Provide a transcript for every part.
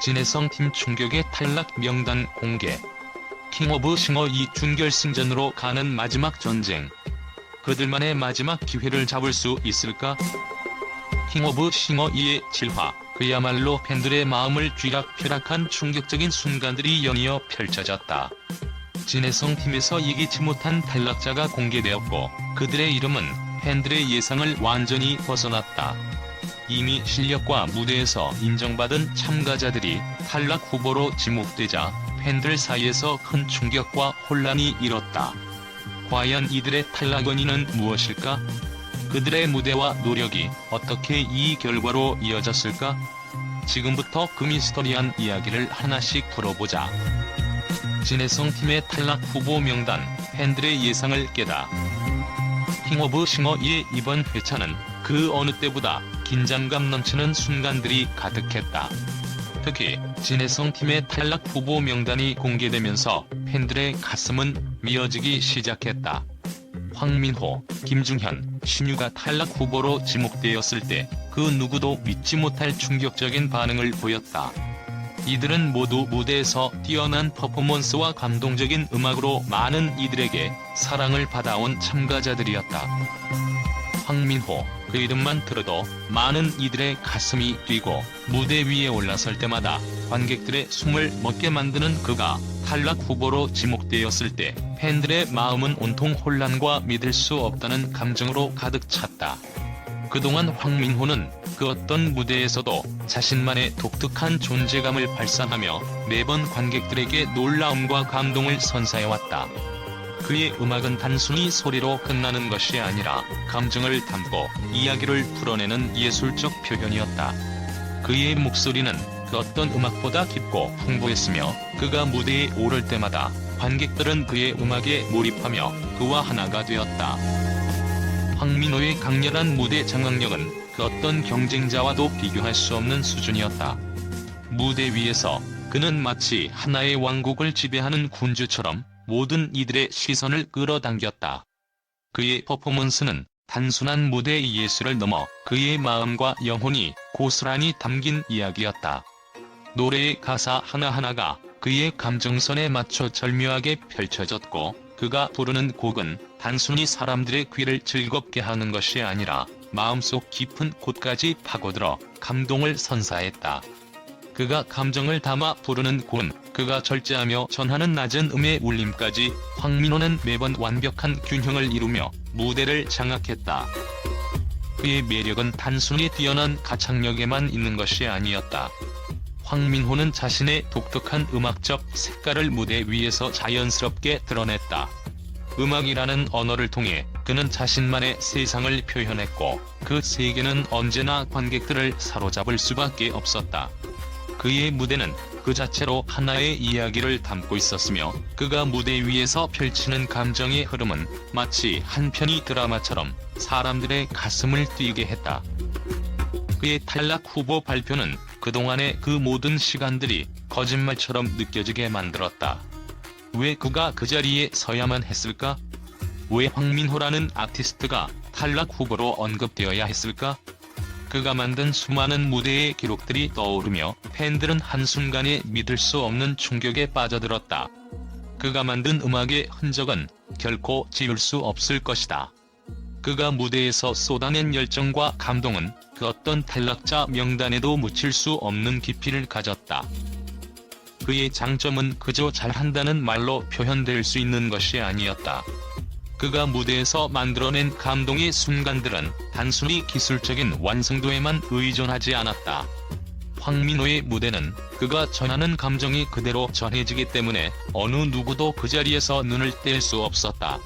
진해성 팀 충격의 탈락 명단 공개. 킹 오브 싱어 2 준결승전으로 가는 마지막 전쟁. 그들만의 마지막 기회를 잡을 수 있을까? 킹 오브 싱어 2의 질화. 그야말로 팬들의 마음을 쥐락펴락한 충격적인 순간들이 연이어 펼쳐졌다. 진해성 팀에서 이기지 못한 탈락자가 공개되었고 그들의 이름은 팬들의 예상을 완전히 벗어났다. 이미 실력과 무대에서 인정받은 참가자들이 탈락 후보로 지목되자 팬들 사이에서 큰 충격과 혼란이 일었다. 과연 이들의 탈락 원인은 무엇일까? 그들의 무대와 노력이 어떻게 이 결과로 이어졌을까? 지금부터 그 미스터리한 이야기를 하나씩 풀어보자. 진해성 팀의 탈락 후보 명단, 팬들의 예상을 깨다. 킹 오브 싱어 2의 이번 회차는 그 어느 때보다 긴장감 넘치는 순간들이 가득했다. 특히 진해성 팀의 탈락 후보 명단이 공개되면서 팬들의 가슴은 미어지기 시작했다. 황민호, 김중현, 신유가 탈락 후보로 지목되었을 때 그 누구도 믿지 못할 충격적인 반응을 보였다. 이들은 모두 무대에서 뛰어난 퍼포먼스와 감동적인 음악으로 많은 이들에게 사랑을 받아온 참가자들이었다. 황민호, 그 이름만 들어도 많은 이들의 가슴이 뛰고 무대 위에 올라설 때마다 관객들의 숨을 멎게 만드는 그가 탈락 후보로 지목되었을 때 팬들의 마음은 온통 혼란과 믿을 수 없다는 감정으로 가득 찼다. 그동안 황민호는 그 어떤 무대에서도 자신만의 독특한 존재감을 발산하며 매번 관객들에게 놀라움과 감동을 선사해왔다. 그의 음악은 단순히 소리로 끝나는 것이 아니라 감정을 담고 이야기를 풀어내는 예술적 표현이었다. 그의 목소리는 그 어떤 음악보다 깊고 풍부했으며 그가 무대에 오를 때마다 관객들은 그의 음악에 몰입하며 그와 하나가 되었다. 황민호의 강렬한 무대 장악력은 그 어떤 경쟁자와도 비교할 수 없는 수준이었다. 무대 위에서 그는 마치 하나의 왕국을 지배하는 군주처럼 모든 이들의 시선을 끌어당겼다. 그의 퍼포먼스는 단순한 무대의 예술을 넘어 그의 마음과 영혼이 고스란히 담긴 이야기였다. 노래의 가사 하나하나가 그의 감정선에 맞춰 절묘하게 펼쳐졌고 그가 부르는 곡은 단순히 사람들의 귀를 즐겁게 하는 것이 아니라 마음속 깊은 곳까지 파고들어 감동을 선사했다. 그가 감정을 담아 부르는 곡은 그가 절제하며 전하는 낮은 음의 울림까지 황민호는 매번 완벽한 균형을 이루며 무대를 장악했다. 그의 매력은 단순히 뛰어난 가창력에만 있는 것이 아니었다. 황민호는 자신의 독특한 음악적 색깔을 무대 위에서 자연스럽게 드러냈다. 음악이라는 언어를 통해 그는 자신만의 세상을 표현했고 그 세계는 언제나 관객들을 사로잡을 수밖에 없었다. 그의 무대는 그 자체로 하나의 이야기를 담고 있었으며 그가 무대 위에서 펼치는 감정의 흐름은 마치 한 편의 드라마처럼 사람들의 가슴을 뛰게 했다. 그의 탈락 후보 발표는 그동안의 그 모든 시간들이 거짓말처럼 느껴지게 만들었다. 왜 그가 그 자리에 서야만 했을까? 왜 황민호라는 아티스트가 탈락 후보로 언급되어야 했을까? 그가 만든 수많은 무대의 기록들이 떠오르며 팬들은 한순간에 믿을 수 없는 충격에 빠져들었다. 그가 만든 음악의 흔적은 결코 지울 수 없을 것이다. 그가 무대에서 쏟아낸 열정과 감동은 그 어떤 탈락자 명단에도 묻힐 수 없는 깊이를 가졌다. 그의 장점은 그저 잘한다는 말로 표현될 수 있는 것이 아니었다. 그가 무대에서 만들어낸 감동의 순간들은 단순히 기술적인 완성도에만 의존하지 않았다. 황민호의 무대는 그가 전하는 감정이 그대로 전해지기 때문에 어느 누구도 그 자리에서 눈을 뗄 수 없었다.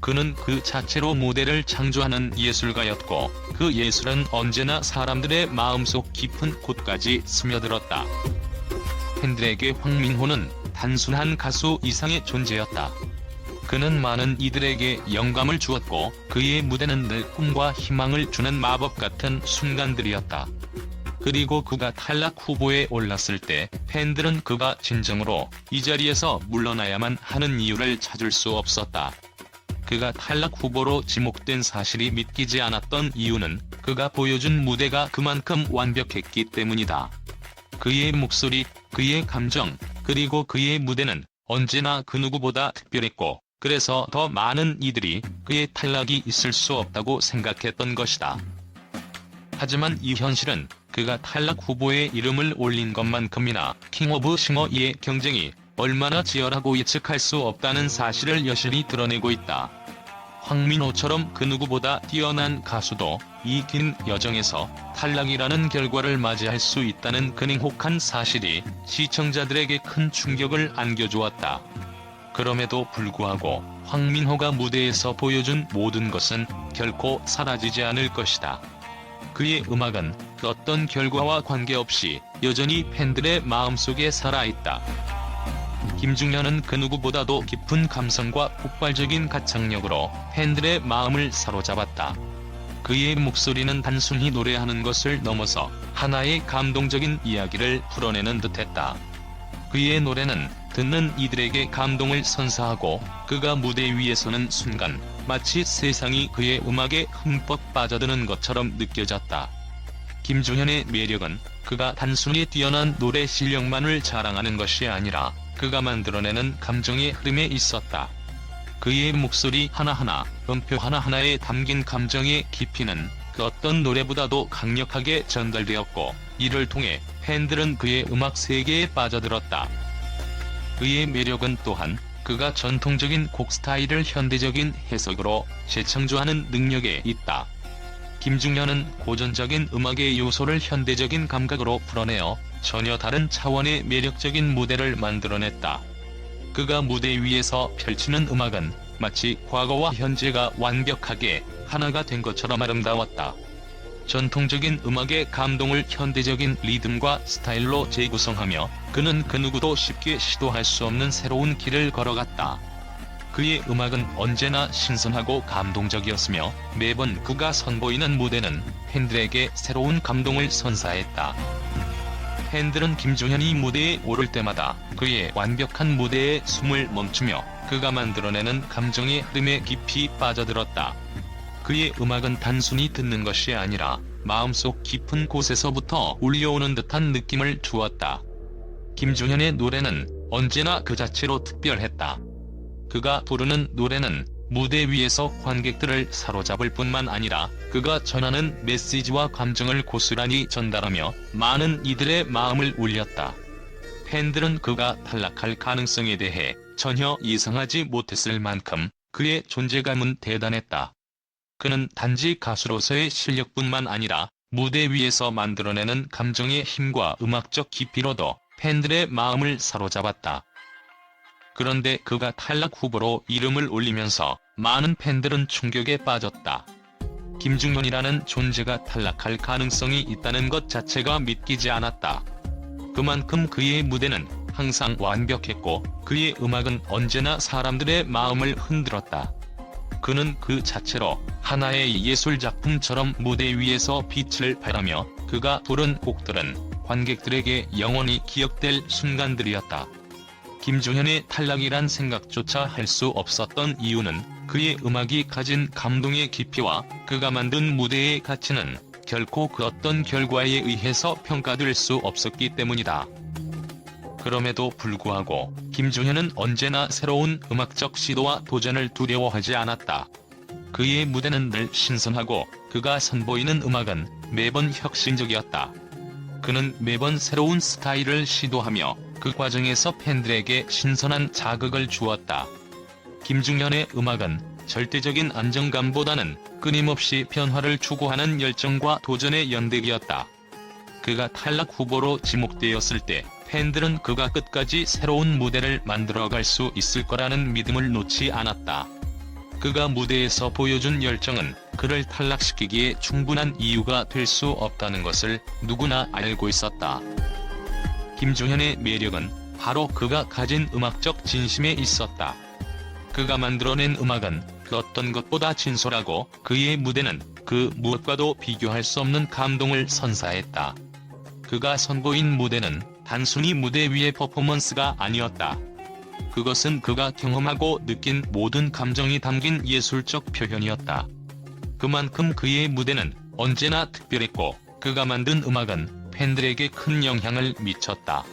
그는 그 자체로 무대를 창조하는 예술가였고 그 예술은 언제나 사람들의 마음속 깊은 곳까지 스며들었다. 팬들에게 황민호는 단순한 가수 이상의 존재였다. 그는 많은 이들에게 영감을 주었고 그의 무대는 늘 꿈과 희망을 주는 마법 같은 순간들이었다. 그리고 그가 탈락 후보에 올랐을 때 팬들은 그가 진정으로 이 자리에서 물러나야만 하는 이유를 찾을 수 없었다. 그가 탈락 후보로 지목된 사실이 믿기지 않았던 이유는 그가 보여준 무대가 그만큼 완벽했기 때문이다. 그의 목소리, 그의 감정, 그리고 그의 무대는 언제나 그 누구보다 특별했고, 그래서 더 많은 이들이 그의 탈락이 있을 수 없다고 생각했던 것이다. 하지만 이 현실은 그가 탈락 후보에 이름을 올린 것만큼이나 킹 오브 싱어의 경쟁이 얼마나 치열하고 예측할 수 없다는 사실을 여실히 드러내고 있다. 황민호처럼 그 누구보다 뛰어난 가수도 이 긴 여정에서 탈락이라는 결과를 맞이할 수 있다는 그 냉혹한 사실이 시청자들에게 큰 충격을 안겨주었다. 그럼에도 불구하고 황민호가 무대에서 보여준 모든 것은 결코 사라지지 않을 것이다. 그의 음악은 그 어떤 결과와 관계없이 여전히 팬들의 마음속에 살아있다. 김중현은 그 누구보다도 깊은 감성과 폭발적인 가창력으로 팬들의 마음을 사로잡았다. 그의 목소리는 단순히 노래하는 것을 넘어서 하나의 감동적인 이야기를 풀어내는 듯했다. 그의 노래는 듣는 이들에게 감동을 선사하고 그가 무대 위에 서는 순간 마치 세상이 그의 음악에 흠뻑 빠져드는 것처럼 느껴졌다. 김중현의 매력은 그가 단순히 뛰어난 노래 실력만을 자랑하는 것이 아니라 그가 만들어내는 감정의 흐름에 있었다. 그의 목소리 하나하나, 음표 하나하나에 담긴 감정의 깊이는 그 어떤 노래보다도 강력하게 전달되었고, 이를 통해 팬들은 그의 음악 세계에 빠져들었다. 그의 매력은 또한 그가 전통적인 곡 스타일을 현대적인 해석으로 재창조하는 능력에 있다. 김중현은 고전적인 음악의 요소를 현대적인 감각으로 풀어내어 전혀 다른 차원의 매력적인 무대를 만들어냈다. 그가 무대 위에서 펼치는 음악은 마치 과거와 현재가 완벽하게 하나가 된 것처럼 아름다웠다. 전통적인 음악의 감동을 현대적인 리듬과 스타일로 재구성하며 그는 그 누구도 쉽게 시도할 수 없는 새로운 길을 걸어갔다. 그의 음악은 언제나 신선하고 감동적이었으며 매번 그가 선보이는 무대는 팬들에게 새로운 감동을 선사했다. 팬들은 김종현이 무대에 오를 때마다 그의 완벽한 무대에 숨을 멈추며 그가 만들어내는 감정의 흐름에 깊이 빠져들었다. 그의 음악은 단순히 듣는 것이 아니라 마음속 깊은 곳에서부터 울려오는 듯한 느낌을 주었다. 김종현의 노래는 언제나 그 자체로 특별했다. 그가 부르는 노래는 무대 위에서 관객들을 사로잡을 뿐만 아니라 그가 전하는 메시지와 감정을 고스란히 전달하며 많은 이들의 마음을 울렸다. 팬들은 그가 탈락할 가능성에 대해 전혀 예상하지 못했을 만큼 그의 존재감은 대단했다. 그는 단지 가수로서의 실력뿐만 아니라 무대 위에서 만들어내는 감정의 힘과 음악적 깊이로도 팬들의 마음을 사로잡았다. 그런데 그가 탈락 후보로 이름을 올리면서 많은 팬들은 충격에 빠졌다. 김중현이라는 존재가 탈락할 가능성이 있다는 것 자체가 믿기지 않았다. 그만큼 그의 무대는 항상 완벽했고 그의 음악은 언제나 사람들의 마음을 흔들었다. 그는 그 자체로 하나의 예술작품처럼 무대 위에서 빛을 발하며 그가 부른 곡들은 관객들에게 영원히 기억될 순간들이었다. 김종현의 탈락이란 생각조차 할 수 없었던 이유는 그의 음악이 가진 감동의 깊이와 그가 만든 무대의 가치는 결코 그 어떤 결과에 의해서 평가될 수 없었기 때문이다. 그럼에도 불구하고 김종현은 언제나 새로운 음악적 시도와 도전을 두려워하지 않았다. 그의 무대는 늘 신선하고 그가 선보이는 음악은 매번 혁신적이었다. 그는 매번 새로운 스타일을 시도하며 그 과정에서 팬들에게 신선한 자극을 주었다. 김중현의 음악은 절대적인 안정감보다는 끊임없이 변화를 추구하는 열정과 도전의 연대기였다. 그가 탈락 후보로 지목되었을 때 팬들은 그가 끝까지 새로운 무대를 만들어갈 수 있을 거라는 믿음을 놓지 않았다. 그가 무대에서 보여준 열정은 그를 탈락시키기에 충분한 이유가 될 수 없다는 것을 누구나 알고 있었다. 김종현의 매력은 바로 그가 가진 음악적 진심에 있었다. 그가 만들어낸 음악은 그 어떤 것보다 진솔하고 그의 무대는 그 무엇과도 비교할 수 없는 감동을 선사했다. 그가 선보인 무대는 단순히 무대 위의 퍼포먼스가 아니었다. 그것은 그가 경험하고 느낀 모든 감정이 담긴 예술적 표현이었다. 그만큼 그의 무대는 언제나 특별했고 그가 만든 음악은 팬들에게 큰 영향을 미쳤다.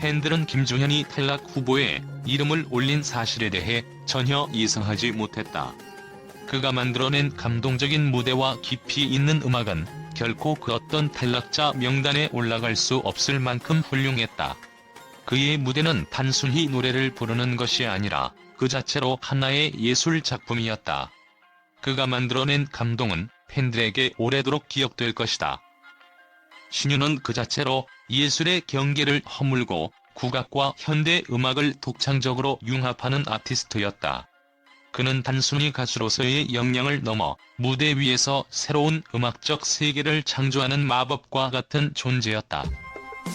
팬들은 김종현이 탈락 후보에 이름을 올린 사실에 대해 전혀 이상하지 못했다. 그가 만들어낸 감동적인 무대와 깊이 있는 음악은 결코 그 어떤 탈락자 명단에 올라갈 수 없을 만큼 훌륭했다. 그의 무대는 단순히 노래를 부르는 것이 아니라 그 자체로 하나의 예술 작품이었다. 그가 만들어낸 감동은 팬들에게 오래도록 기억될 것이다. 신유는 그 자체로 예술의 경계를 허물고 국악과 현대 음악을 독창적으로 융합하는 아티스트였다. 그는 단순히 가수로서의 역량을 넘어 무대 위에서 새로운 음악적 세계를 창조하는 마법과 같은 존재였다.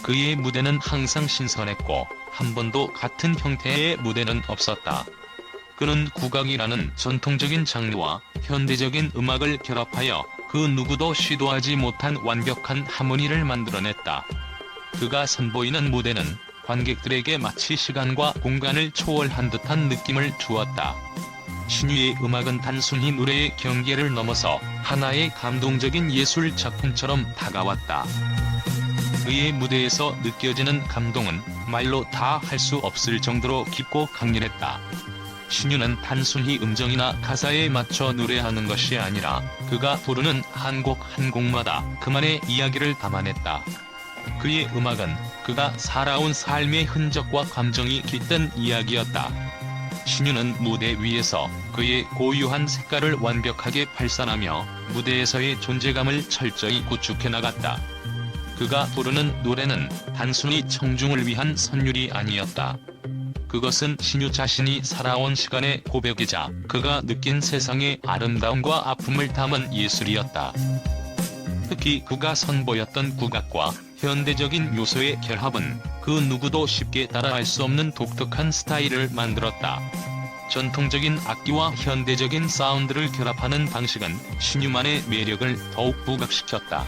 그의 무대는 항상 신선했고 한 번도 같은 형태의 무대는 없었다. 그는 국악이라는 전통적인 장르와 현대적인 음악을 결합하여 그 누구도 시도하지 못한 완벽한 하모니를 만들어냈다. 그가 선보이는 무대는 관객들에게 마치 시간과 공간을 초월한 듯한 느낌을 주었다. 신유의 음악은 단순히 노래의 경계를 넘어서 하나의 감동적인 예술 작품처럼 다가왔다. 그의 무대에서 느껴지는 감동은 말로 다 할 수 없을 정도로 깊고 강렬했다. 신유는 단순히 음정이나 가사에 맞춰 노래하는 것이 아니라 그가 부르는 한 곡 한 곡마다 그만의 이야기를 담아냈다. 그의 음악은 그가 살아온 삶의 흔적과 감정이 깃든 이야기였다. 신유는 무대 위에서 그의 고유한 색깔을 완벽하게 발산하며 무대에서의 존재감을 철저히 구축해 나갔다. 그가 부르는 노래는 단순히 청중을 위한 선율이 아니었다. 그것은 신유 자신이 살아온 시간의 고백이자 그가 느낀 세상의 아름다움과 아픔을 담은 예술이었다. 특히 그가 선보였던 국악과 현대적인 요소의 결합은 그 누구도 쉽게 따라할 수 없는 독특한 스타일을 만들었다. 전통적인 악기와 현대적인 사운드를 결합하는 방식은 신유만의 매력을 더욱 부각시켰다.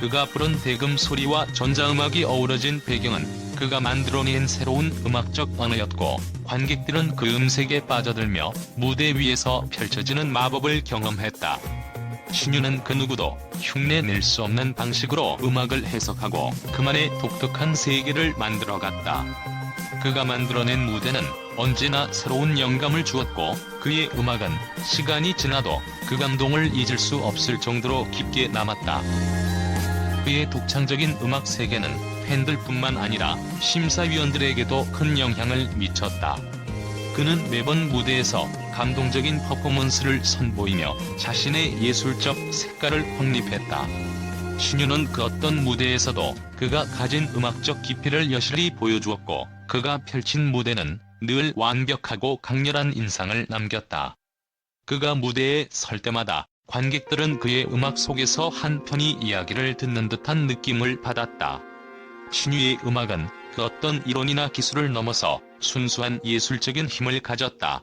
그가 부른 대금 소리와 전자음악이 어우러진 배경은 그가 만들어낸 새로운 음악적 언어였고 관객들은 그 음색에 빠져들며 무대 위에서 펼쳐지는 마법을 경험했다. 신유는 그 누구도 흉내낼 수 없는 방식으로 음악을 해석하고 그만의 독특한 세계를 만들어갔다. 그가 만들어낸 무대는 언제나 새로운 영감을 주었고 그의 음악은 시간이 지나도 그 감동을 잊을 수 없을 정도로 깊게 남았다. 그의 독창적인 음악 세계는 팬들뿐만 아니라 심사위원들에게도 큰 영향을 미쳤다. 그는 매번 무대에서 감동적인 퍼포먼스를 선보이며 자신의 예술적 색깔을 확립했다. 신유는 그 어떤 무대에서도 그가 가진 음악적 깊이를 여실히 보여주었고 그가 펼친 무대는 늘 완벽하고 강렬한 인상을 남겼다. 그가 무대에 설 때마다 관객들은 그의 음악 속에서 한 편의 이야기를 듣는 듯한 느낌을 받았다. 신유의 음악은 그 어떤 이론이나 기술을 넘어서 순수한 예술적인 힘을 가졌다.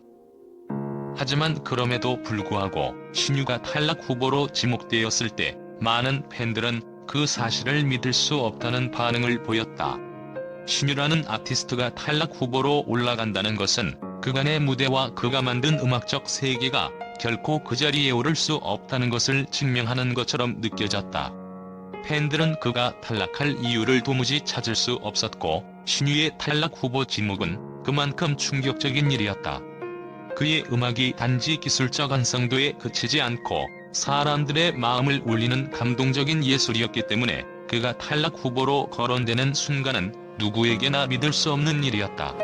하지만 그럼에도 불구하고 신유가 탈락 후보로 지목되었을 때 많은 팬들은 그 사실을 믿을 수 없다는 반응을 보였다. 신유라는 아티스트가 탈락 후보로 올라간다는 것은 그간의 무대와 그가 만든 음악적 세계가 결코 그 자리에 오를 수 없다는 것을 증명하는 것처럼 느껴졌다. 팬들은 그가 탈락할 이유를 도무지 찾을 수 없었고 신유의 탈락 후보 지목은 그만큼 충격적인 일이었다. 그의 음악이 단지 기술적 완성도에 그치지 않고 사람들의 마음을 울리는 감동적인 예술이었기 때문에 그가 탈락 후보로 거론되는 순간은 누구에게나 믿을 수 없는 일이었다.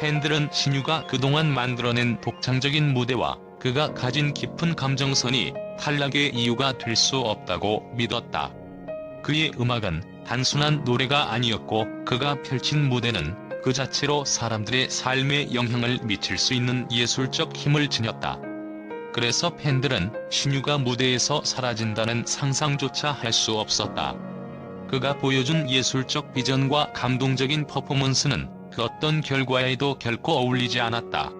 팬들은 신유가 그동안 만들어낸 독창적인 무대와 그가 가진 깊은 감정선이 탈락의 이유가 될 수 없다고 믿었다. 그의 음악은 단순한 노래가 아니었고 그가 펼친 무대는 그 자체로 사람들의 삶에 영향을 미칠 수 있는 예술적 힘을 지녔다. 그래서 팬들은 신유가 무대에서 사라진다는 상상조차 할 수 없었다. 그가 보여준 예술적 비전과 감동적인 퍼포먼스는 그 어떤 결과에도 결코 어울리지 않았다.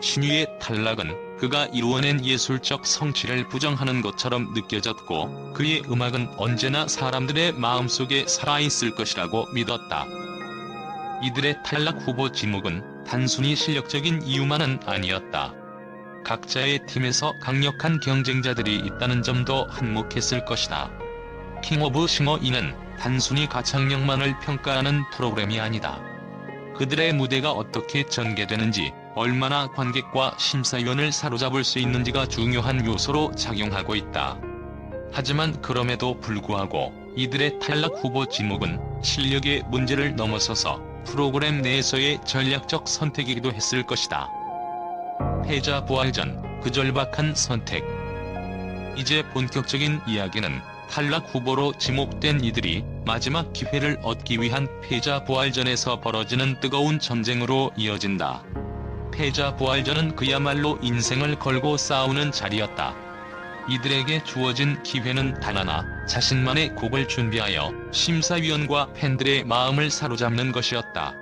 신유의 탈락은 그가 이루어낸 예술적 성취를 부정하는 것처럼 느껴졌고 그의 음악은 언제나 사람들의 마음속에 살아있을 것이라고 믿었다. 이들의 탈락 후보 지목은 단순히 실력적인 이유만은 아니었다. 각자의 팀에서 강력한 경쟁자들이 있다는 점도 한몫했을 것이다. 킹 오브 싱어 이는 단순히 가창력만을 평가하는 프로그램이 아니다. 그들의 무대가 어떻게 전개되는지, 얼마나 관객과 심사위원을 사로잡을 수 있는지가 중요한 요소로 작용하고 있다. 하지만 그럼에도 불구하고 이들의 탈락 후보 지목은 실력의 문제를 넘어서서 프로그램 내에서의 전략적 선택이기도 했을 것이다. 패자 부활전, 그 절박한 선택. 이제 본격적인 이야기는 탈락 후보로 지목된 이들이 마지막 기회를 얻기 위한 패자 부활전에서 벌어지는 뜨거운 전쟁으로 이어진다. 패자 부활전은 그야말로 인생을 걸고 싸우는 자리였다. 이들에게 주어진 기회는 단 하나, 자신만의 곡을 준비하여 심사위원과 팬들의 마음을 사로잡는 것이었다.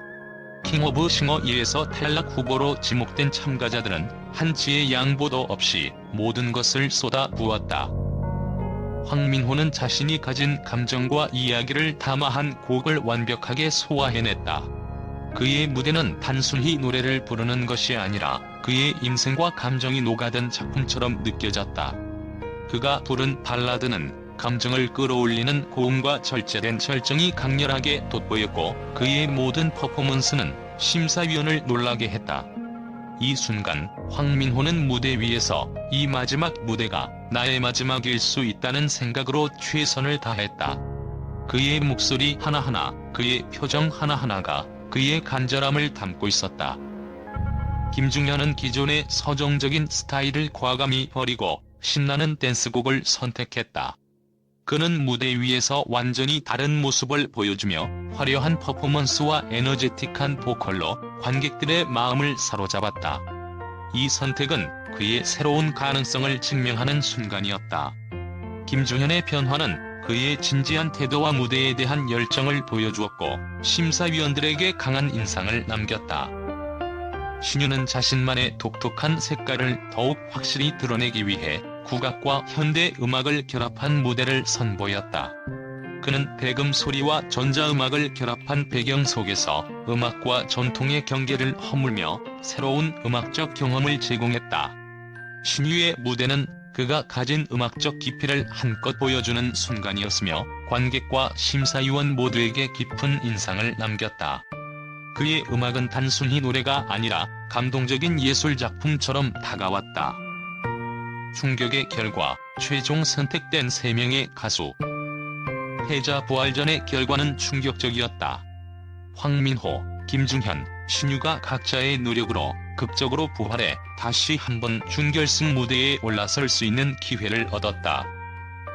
킹 오브 싱어 2에서 탈락 후보로 지목된 참가자들은 한치의 양보도 없이 모든 것을 쏟아 부었다. 황민호는 자신이 가진 감정과 이야기를 담아한 곡을 완벽하게 소화해냈다. 그의 무대는 단순히 노래를 부르는 것이 아니라 그의 인생과 감정이 녹아든 작품처럼 느껴졌다. 그가 부른 발라드는 감정을 끌어올리는 고음과 절제된 절정이 강렬하게 돋보였고 그의 모든 퍼포먼스는 심사위원을 놀라게 했다. 이 순간 황민호는 무대 위에서 이 마지막 무대가 나의 마지막일 수 있다는 생각으로 최선을 다했다. 그의 목소리 하나하나, 그의 표정 하나하나가 그의 간절함을 담고 있었다. 김중현은 기존의 서정적인 스타일을 과감히 버리고 신나는 댄스곡을 선택했다. 그는 무대 위에서 완전히 다른 모습을 보여주며 화려한 퍼포먼스와 에너제틱한 보컬로 관객들의 마음을 사로잡았다. 이 선택은 그의 새로운 가능성을 증명하는 순간이었다. 김중현의 변화는 그의 진지한 태도와 무대에 대한 열정을 보여주었고 심사위원들에게 강한 인상을 남겼다. 신유는 자신만의 독특한 색깔을 더욱 확실히 드러내기 위해 국악과 현대 음악을 결합한 무대를 선보였다. 그는 배금 소리와 전자음악을 결합한 배경 속에서 음악과 전통의 경계를 허물며 새로운 음악적 경험을 제공했다. 신유의 무대는 그가 가진 음악적 깊이를 한껏 보여주는 순간이었으며 관객과 심사위원 모두에게 깊은 인상을 남겼다. 그의 음악은 단순히 노래가 아니라 감동적인 예술 작품처럼 다가왔다. 충격의 결과 최종 선택된 3명의 가수 패자 부활전의 결과는 충격적이었다. 황민호, 김중현, 신유가 각자의 노력으로 극적으로 부활해 다시 한번 준결승 무대에 올라설 수 있는 기회를 얻었다.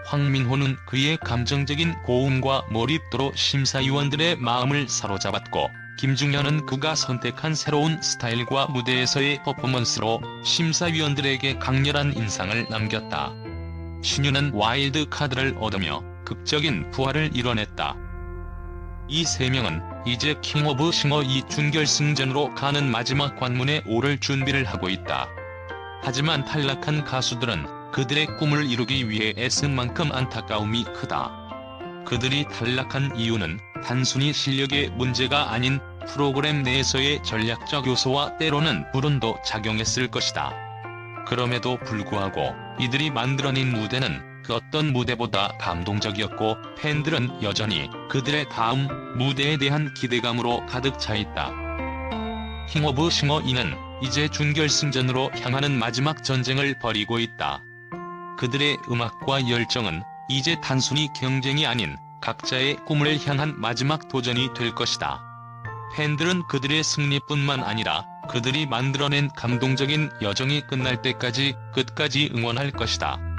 황민호는 그의 감정적인 고음과 몰입도로 심사위원들의 마음을 사로잡았고 김중현은 그가 선택한 새로운 스타일과 무대에서의 퍼포먼스로 심사위원들에게 강렬한 인상을 남겼다. 신유는 와일드 카드를 얻으며 극적인 부활을 이뤄냈다. 이 세 명은 이제 킹 오브 싱어 2 준결승전으로 가는 마지막 관문에 오를 준비를 하고 있다. 하지만 탈락한 가수들은 그들의 꿈을 이루기 위해 애쓴 만큼 안타까움이 크다. 그들이 탈락한 이유는 단순히 실력의 문제가 아닌 프로그램 내에서의 전략적 요소와 때로는 불운도 작용했을 것이다. 그럼에도 불구하고 이들이 만들어낸 무대는 그 어떤 무대보다 감동적이었고 팬들은 여전히 그들의 다음 무대에 대한 기대감으로 가득 차 있다. 킹 오브 싱어 2는 이제 준결승전으로 향하는 마지막 전쟁을 벌이고 있다. 그들의 음악과 열정은 이제 단순히 경쟁이 아닌 각자의 꿈을 향한 마지막 도전이 될 것이다. 팬들은 그들의 승리뿐만 아니라 그들이 만들어낸 감동적인 여정이 끝날 때까지 끝까지 응원할 것이다.